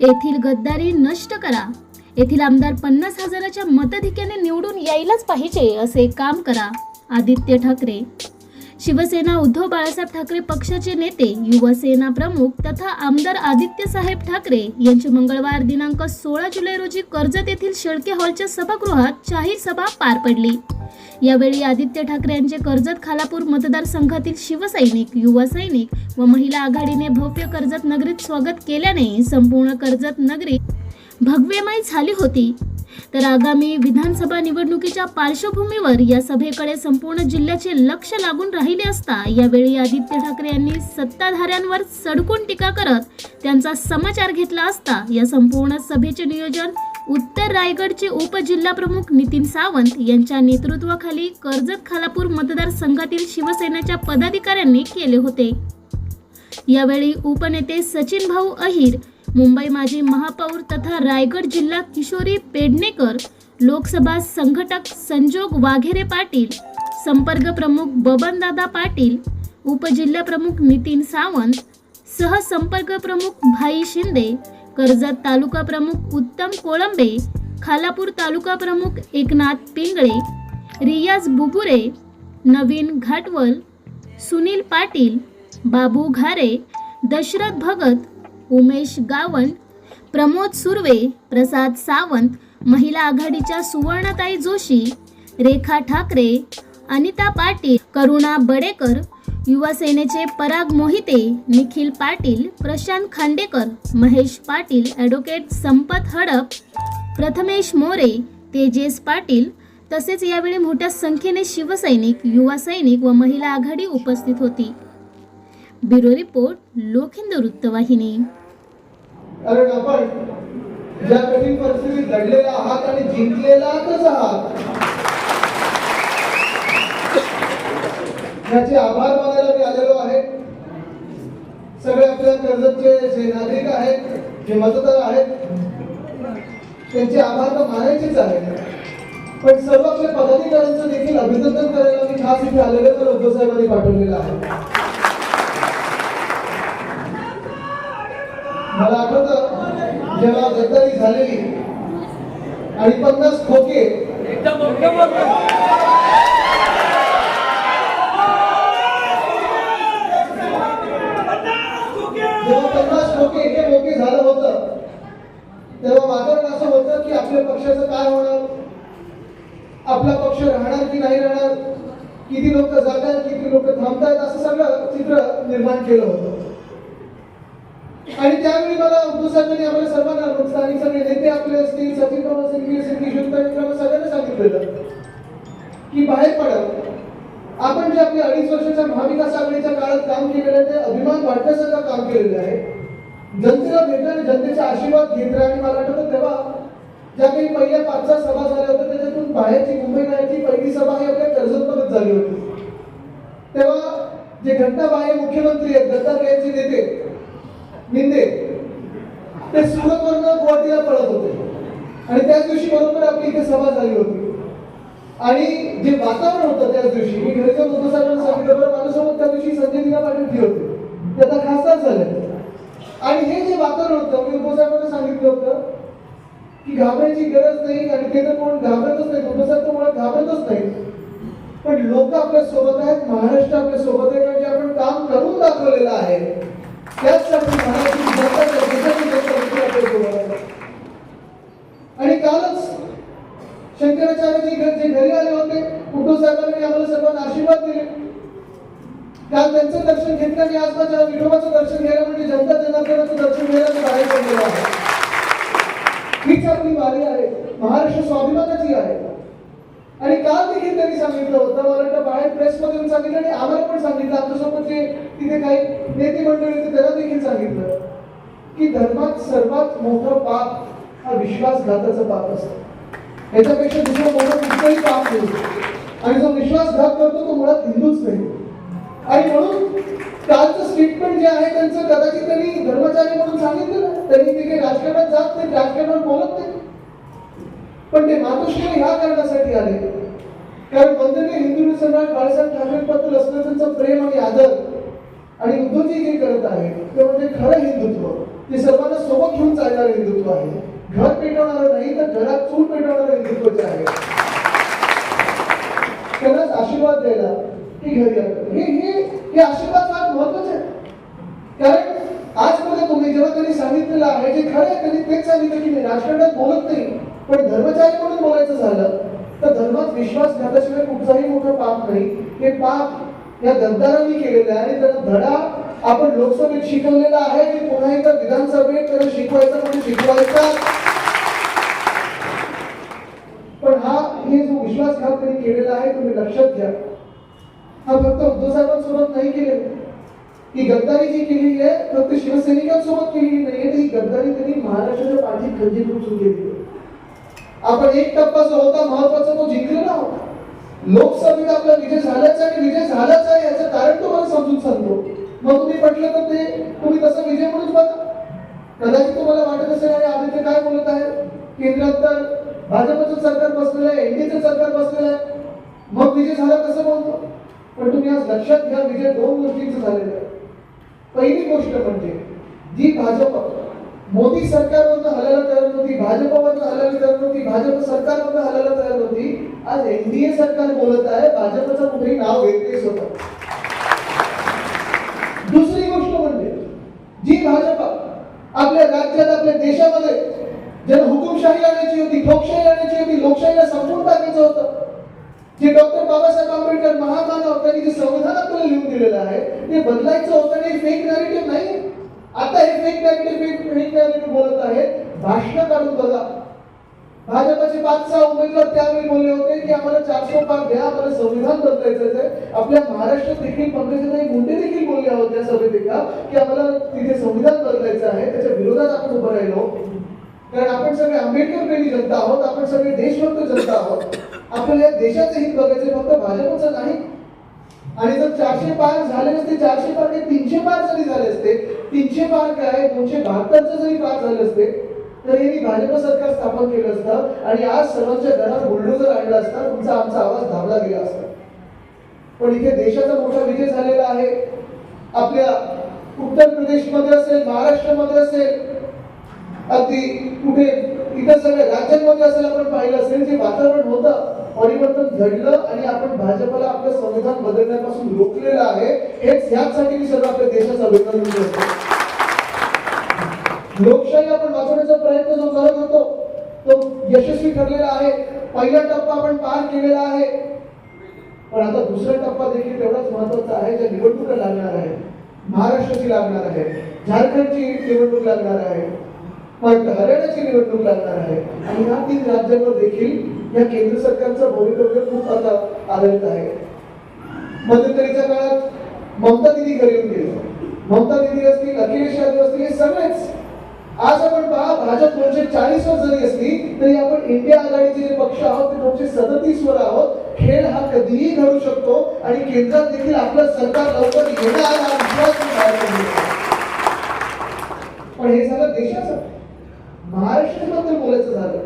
येथील गद्दारी नष्ट करा. येथील आमदार पन्नास हजाराच्या मताधिक्याने निवडून यायलाच पाहिजे असे काम करा आदित्य ठाकरे. शिवसेना उद्धव बाळासाहेब ठाकरे पक्षाचे नेते युवसेना प्रमुख तथा आमदार आदित्य साहेब ठाकरे यांची मंगळवार दिनांक सोळा जुलै रोजी कर्जत येथील शेळके हॉलच्या सभागृहात जाहीर सभा पार पडली. यावेळी आदित्य ठाकरे यांचे कर्जत खालापूर मतदारसंघातील शिवसैनिक युवा सैनिक व महिला आघाडीने भव्य कर्जत नगरीत स्वागत केल्याने संपूर्ण कर्जत नगरी भगवेमय झाली होती. तर आगामी विधानसभा निवडणुकीच्या पार्श्वभूमीवर या सभेकडे संपूर्ण जिल्ह्याचे लक्ष लागून राहिले असता यावेळी आदित्य ठाकरे यांनी सत्ताधाऱ्यांवर सडकून टीका करत त्यांचा समाचार घेतला असता या संपूर्ण सभेचे नियोजन उत्तर रायगडचे उपजिल्हाप्रमुख नितीन सावंत यांच्या नेतृत्वाखाली कर्जत खालापूर मतदारसंघातील शिवसेनेच्या पदाधिकाऱ्यांनी केले होते. यावेळी उपनेते सचिन भाऊ अहिर मुंबई माजी महापौर तथा रायगड जिल्हा किशोरी पेडणेकर लोकसभा संघटक संजोग वाघेरे पाटील संपर्क प्रमुख बबनदादा पाटील उपजिल्हाप्रमुख नितीन सावंत सहसंपर्क प्रमुख भाई शिंदे कर्जत तालुका प्रमुख उत्तम कोळंबे खालापूर तालुका प्रमुख एकनाथ पिंगळे रियाज बुबुरे नवीन घाटवल सुनील पाटील बाबू घारे दशरथ भगत उमेश गावण प्रमोद सुर्वे प्रसाद सावंत महिला आघाडीच्या सुवर्णताई जोशी रेखा ठाकरे अनिता पाटील करुणा बडेकर युवा सेनेचे पराग मोहिते निखिल पाटील प्रशांत खांडेकर महेश पाटील ॲडव्होकेट संपत हडप प्रथमेश मोरे तेजेस पाटील तसेच यावेळी मोठ्या संख्येने शिवसैनिक युवा सैनिक व महिला आघाडी उपस्थित होती. ब्युरो रिपोर्ट लोकहिंद वृत्तवाहिनी. कारण आपण ज्या कठीण परिस्थितीत लढलेला आहात आणि जिंकलेलाच आहात. याचे आभार मानायला सगळे आपल्या कर्जतचे जे नागरिक आहेत जे मतदार आहेत त्यांचे आभार तर मानायचेच आहेत. पण सर्व आपल्या पदाधिकाऱ्यांचं देखील अभिनंदन करायला मी खास इथे आलेले तर उद्धवसाहेबांनी पाठवलेलं आहे. मला आठवतं जेव्हा गद्दारी झालेली आणि पन्नास खोके पक्षाचं काय होणार? आपला पक्ष राहणार की नाही राहणार? किती लोक जात आहेत किती लोक थांबतायत असं सगळं चित्र निर्माण केलं होतं. आणि त्यावेळी मला उद्धव साहेबांनी आपल्या सर्वांना स्थानिक सगळे नेते आपले असतील सचिन पवार असतील की असेल किशोर सगळ्यांना सांगितलेलं की बाहेर पडत आपण जे आपल्या अडीच वर्षाच्या महाविकास आघाडीच्या काळात काम केलेलं आहे ते अभिमान वाटण्यासारखं काम केलेलं आहे. जनतेला भेटलं आणि जनतेचा आशीर्वाद घेत राहा आणि मला आठवतं तेव्हा ज्या काही पहिल्या पाच सहा सभा झाल्या होत्या त्याच्यातून बाहेरची मुंबई नायची पहिली सभा ही आपल्या कर्जतमध्येच झाली होती. तेव्हा जे घटनाबाह्य मुख्यमंत्री आहेत दत्तात्रय यांचे नेते मिंदे ते सुरतवरनं गुवाहाटीला पळत होते. आणि त्याच दिवशी बरोबर आपली इथे सभा झाली होती. आणि जे वातावरण होतं त्याच दिवशी मी घरी जाऊन उद्धव सांगितलं माझ्यासोबत त्या दिवशी संजय दिला पाटील ठी होते ते आता खासदार झाले. आणि हे जे वातावरण होतं मी उद्धव सांगितलं होतं की घाबरायची गरज नाही आणि ते तर कोण घाबरतच नाही. उद्धव तर मुळात घाबरतच नाही. पण लोक आपल्यासोबत आहेत महाराष्ट्र आपल्यासोबत आहे कारण जे आपण काम करून दाखवलेलं आहे त्याचसाठी महाराष्ट्राची जनता देशाची आणि कालच शंकराचार्यजी घर जे घरी आले होते उद्धव साहेबांनी आम्हाला सर्वांना आशीर्वाद दिले. काल त्यांचं दर्शन घेतलं आणि आज माझ्या विठोबाचं दर्शन घ्यायला म्हणजे जनता जनार्दनाचं दर्शन घ्यायला मी बाहेर पडलेलो आहे हीच आपली वारी आहे. महाराष्ट्र स्वाभिमानाची आहे. आणि काल देखील त्यांनी सांगितलं होतं मला वाटतं बाहेर प्रेसमधून सांगितलं आणि आम्हाला पण सांगितलं. आमच्यासोबत जे तिथे काही नेते मंडळी होते त्यांना देखील सांगितलं की धर्मात सर्वात मोठं पाप हा विश्वासघाताचं पाप असतं. याच्यापेक्षा दुसरं मोठं कुठलंही पाप नाही. आणि जो विश्वासघात करतो तो मुळात हिंदूच नाही. आणि म्हणून कालचं स्टेटमेंट जे आहे त्यांचं कदाचित त्यांनी धर्मचारी म्हणून सांगितलं ना. त्यांनी ते काही राजकारणात जात नाही राजकारणात बोलत नाही पण ते मातोश्री ह्या कारणासाठी आले. कारण वंदने हिंदू सम्राट बाळासाहेब ठाकरेंबद्दल असणं त्यांचं प्रेम आणि आदर आणि उद्धवजी जे करत आहे ते म्हणजे खरं हिंदुत्व. ते सर्वांना सोबत घेऊन चालणारं हिंदुत्व आहे. घर पेटवणारं नाही तर घरात चूल पेटवणारं हिंदुत्वचे आहे. त्यांनाच आशीर्वाद द्यायला की घरी हे हे हे आशीर्वाद फार महत्त्वाचे आहे कारण आज तुम्ही जेव्हा त्यांनी सांगितलेलं आहे जे खरं आहे त्यांनी तेच सांगितलं की मी राजकारणात बोलत नाही. पण धर्मचारी म्हणून बोलायचं झालं तर धर्मात विश्वास घातल्याशिवाय कुठचाही मोठं पाप नाही. हे पाप या गद्दारांनी केलेलं आहे आणि त्याचा धडा आपण लोकसभेत शिकवलेला आहे. की पुन्हा एकदा विधानसभेत त्याला शिकवायचा म्हणजे शिकवायचा. पण हा हे जो विश्वासघात त्यांनी केलेला आहे तुम्ही लक्षात घ्या. हा फक्त उद्धव साहेबांसोबत नाही केलेला. ही गद्दारी जी केलेली आहे फक्त शिवसैनिकांसोबत केलेली नाहीये. तर ही गद्दारी त्यांनी महाराष्ट्राच्या पाठीत खंजीर उचलून केलेली आहे. आपण एक टप्पा जो होता महत्त्वाचा तो जिंकलेला होता. लोकसभेत आपला विजय झालाच आहे आणि विजय झालाच आहे याचं कारण तुम्हाला समजून सांगतो. मग तुम्ही म्हटलं तर ते तुम्ही तसा विजय म्हणून बघा. कदाचित तुम्हाला वाटत असेल आणि आदित्य काय बोलत आहे? केंद्रात तर भाजपचं सरकार बसलेलं आहे एनडीचं सरकार बसलेलं आहे. मग विजय झाला कसं बोलतो? पण तुम्ही आज लक्षात घ्या विजय दोन गोष्टींचं झालेलं आहे. पहिली गोष्ट म्हणजे जी भाजप मोदी सरकारवरनं हलायला तयार नव्हती भाजपवरनं हलायला तयार नव्हती भाजप सरकारवरनं हलायला तयार नव्हती. आज एनडीए सरकार बोलत आहे भाजपचं कुठेही नाव घेतलेच होतं. दुसरी गोष्ट म्हणजे जी भाजप आपल्या राज्यात आपल्या देशामध्ये ज्याला हुकुमशाही आणायची होती लोकशाही आणायची होती लोकशाहीला संपवून टाकायचं होतं जे डॉक्टर बाबासाहेब आंबेडकर महामानव त्यांनी जे संविधान आपल्याला लिहून दिलेलं आहे ते बदलायचं होतं आणि फेक नॅरेटिव्ह नाही. आता हे fake narrative fake fake narrative बोलत आहेत. भाषण काढून बघा. भाजपाचे पाच सहा उमेदवार त्यावेळी बोलले होते की आम्हाला चारशे पाच द्या आम्हाला संविधान बदलायचं आहे आपल्या महाराष्ट्रात देखील पंकजाताई मुंडे देखील बोलल्या होत्या सभेत एका की आम्हाला तिथे संविधान बदलायचं आहे. त्याच्या विरोधात आपण उभं राहिलो. कारण आपण सगळे आंबेडकर प्रेमी जनता आहोत. आपण सगळे देशभक्त जनता आहोत. आपल्याला या देशाचं हित बघायचं फक्त भाजपचं नाही आणि जर चारशे पार झाले नसते चारशे पार काय तीनशे पार जरी झाले असते तीनशे पार काय? दोनशे बहात्तरचं जरी पार झाले असते तर यांनी भाजप सरकार स्थापन केलं असतं आणि आज सर्वांच्या घरात बुलडोजर आणला असता तुमचा आमचा आवाज दाबला गेला असता. पण इथे देशाचा मोठा विजय झालेला आहे. आपल्या उत्तर प्रदेशमध्ये असेल महाराष्ट्रामध्ये असेल अगदी कुठे इतर सगळ्या राज्यांमध्ये असेल आपण पाहिलं असेल जे वातावरण होतं परिवर्तन घडलं आणि आपण भाजपला आपलं संविधान बदलण्यापासून रोखलेलं आहे हेच ह्याचसाठी मी सर्व आपल्या देशाचं अभिनंदन करतो. लोकशाही आपण वाचवण्याचा प्रयत्न जो करत होतो तो यशस्वी ठरलेला आहे. पहिला टप्पा आपण पार केलेला आहे. पण आता दुसरा टप्पा देखील तेवढाच महत्त्वाचा आहे ज्या निवडणुका लागणार आहे महाराष्ट्राची लागणार आहे. झारखंडची निवडणूक लागणार आहे. पण हरियाणाची निवडणूक लागणार आहे. आणि या तीन राज्यांवर देखील या केंद्र सरकारचं भवितव्य खूप आता आधारित आहे. मध्यंतरीच्या काळात ममता दिदी घरी येऊन ममता दिदी असतील अखिलेश यादव असतील हे सगळेच. आज आपण पहा भाजप दोनशे चाळीस वर जरी असली तरी आपण इंडिया आघाडीचे जे पक्ष आहोत ते दोनशे सदतीस वर आहोत. खेळ हा कधीही घडू शकतो आणि केंद्रात देखील आपलं सरकार लवकर येणार हा विश्वास पण हे झालं देशाचं. महाराष्ट्राबद्दल बोलायचं झालं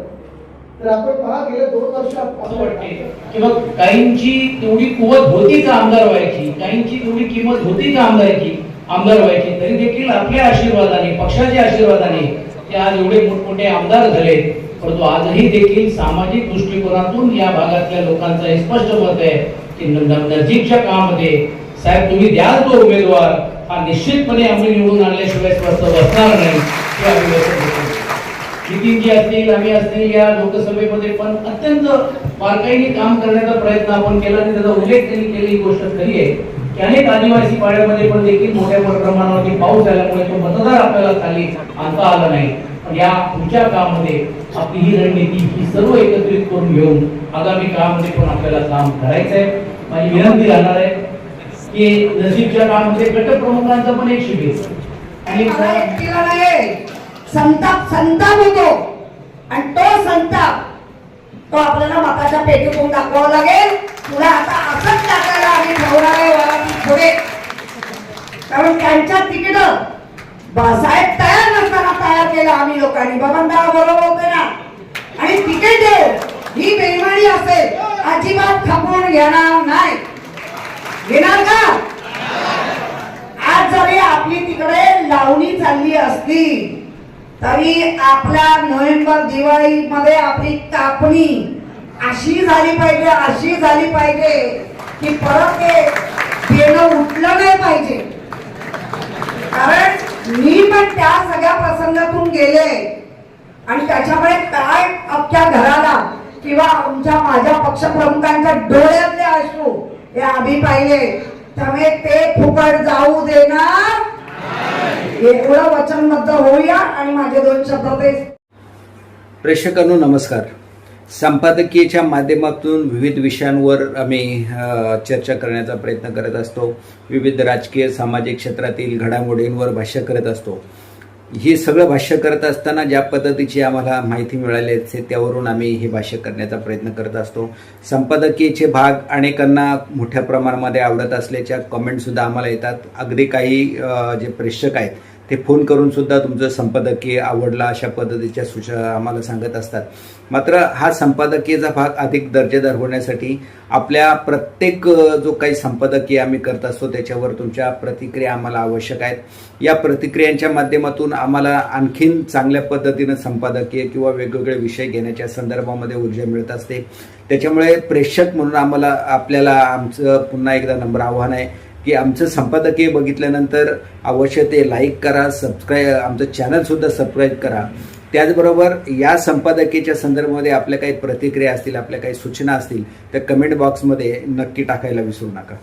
तर आपण पहा गेल्या दोन असं वर्षात वाटते. की काहींची तेवढी कुवत होती का आमदार व्हायची काहींची तेवढी किंमत होती का आमदारची आमदार व्हायची. तरी देखील आपल्या आशीर्वादाने पक्षाच्या आशीर्वादाने ते आज एवढे मोठमोठे आमदार झाले. परंतु आजही देखील सामाजिक दृष्टिकोनातून या भागातल्या लोकांचं हे स्पष्ट मत आहे की नजीकच्या काळामध्ये साहेब तुम्ही द्याल तो उमेदवार. हा निश्चितपणे आम्ही निवडून आणल्याशिवाय स्वस्थ बसणार नाही हे आम्ही व्यक्त करतो. नितीनजी असतील आम्ही असतील या लोकसभेमध्ये पण अत्यंत बारकाईने काम करण्याचा प्रयत्न आपण केला आणि त्याचा उल्लेख त्यांनी केली ही गोष्ट खरी आहे की अनेक आदिवासी पाड्यामध्ये पण देखील मोठ्या प्रमाणावरती पाऊस झाल्यामुळे तो मतदार आपल्याला खाली आणता आला नाही. पण या पुढच्या काळामध्ये आपली ही रणनीती ही सर्व एकत्रित करून घेऊन आगामी काळामध्ये पण आपल्याला काम करायचं आहे. माझी विनंती राहणार आहे की नजीकच्या काळामध्ये गट प्रमुखांचा पण एक शिबिर. आणि संताप संताप होतो. आणि तो संताप तो आपल्याला मताच्या पेटीतून दाखवावा लागेल. तुला आता असंच टाकायला आम्ही ठेवणार आहे पुढे. कारण त्यांच्या तिकीट साहेब तयार नसताना तयार केलं आम्ही लोकांनी. बबनदावा बरोबर होते ना? आणि तिकीट देऊ ही बेईमानी असेल अजिबात थांबवून घेणार नाही. घेणार का? आज जरी आपली तिकडे लावणी चालली असती तरी आपल्या नोव्हेंबर दिवाळीमध्ये आपली कापणी अशी झाली पाहिजे अशी झाली पाहिजे की परत ते देणं उठलं नाही पाहिजे. कारण मी पण त्या सगळ्या प्रसंगातून गेले आणि त्याच्यामुळे काय अख्ख्या घराला किंवा आमच्या माझ्या पक्षप्रमुखांच्या डोळ्यातले अश्रू हे आम्ही पाहिले. त्यामुळे ते फुकट जाऊ देणार एवढं वचनबद्ध होऊया आणि माझे दोन शब्द प्रेक्षकांनो नमस्कार. संपादकीयच्या माध्यमातून विविध विषयांवर आम्ही चर्चा करण्याचा प्रयत्न करत असतो. विविध राजकीय सामाजिक क्षेत्रातील घडामोडींवर भाष्य करत असतो. हे सगळं भाष्य करत असताना ज्या पद्धतीची आम्हाला माहिती मिळाली असते त्यावरून आम्ही हे भाष्य करण्याचा प्रयत्न करत असतो. संपादकीयचे भाग अनेकांना मोठ्या प्रमाणामध्ये आवडत असल्याच्या कमेंटसुद्धा आम्हाला येतात. अगदी काही जे प्रेक्षक आहेत ते फोन करून सुद्धा तुमचं संपादकीय आवडला अशा पद्धतीच्या सूचना आम्हाला सांगत असतात. मात्र हा संपादकीयचा भाग अधिक दर्जेदार होण्यासाठी आपल्या प्रत्येक जो काही संपादकीय आम्ही करत असतो त्याच्यावर तुमच्या प्रतिक्रिया आम्हाला आवश्यक आहेत. या प्रतिक्रियांच्या माध्यमातून आम्हाला आणखीन चांगल्या पद्धतीनं संपादकीय किंवा वेगवेगळे विषय घेण्याच्या संदर्भामध्ये ऊर्जा मिळत असते. त्याच्यामुळे प्रेक्षक म्हणून आम्हाला आपल्याला आमचं पुन्हा एकदा नंबर आव्हान आहे. की आमचं संपादकीय बघितल्यानंतर अवश्य ते लाईक करा सबस्क्राईब आमचं चॅनलसुद्धा सबस्क्राईब करा. त्याचबरोबर या संपादकीयच्या संदर्भामध्ये आपल्या काही प्रतिक्रिया असतील आपल्या काही सूचना असतील त्या कमेंट बॉक्समध्ये नक्की टाकायला विसरू नका.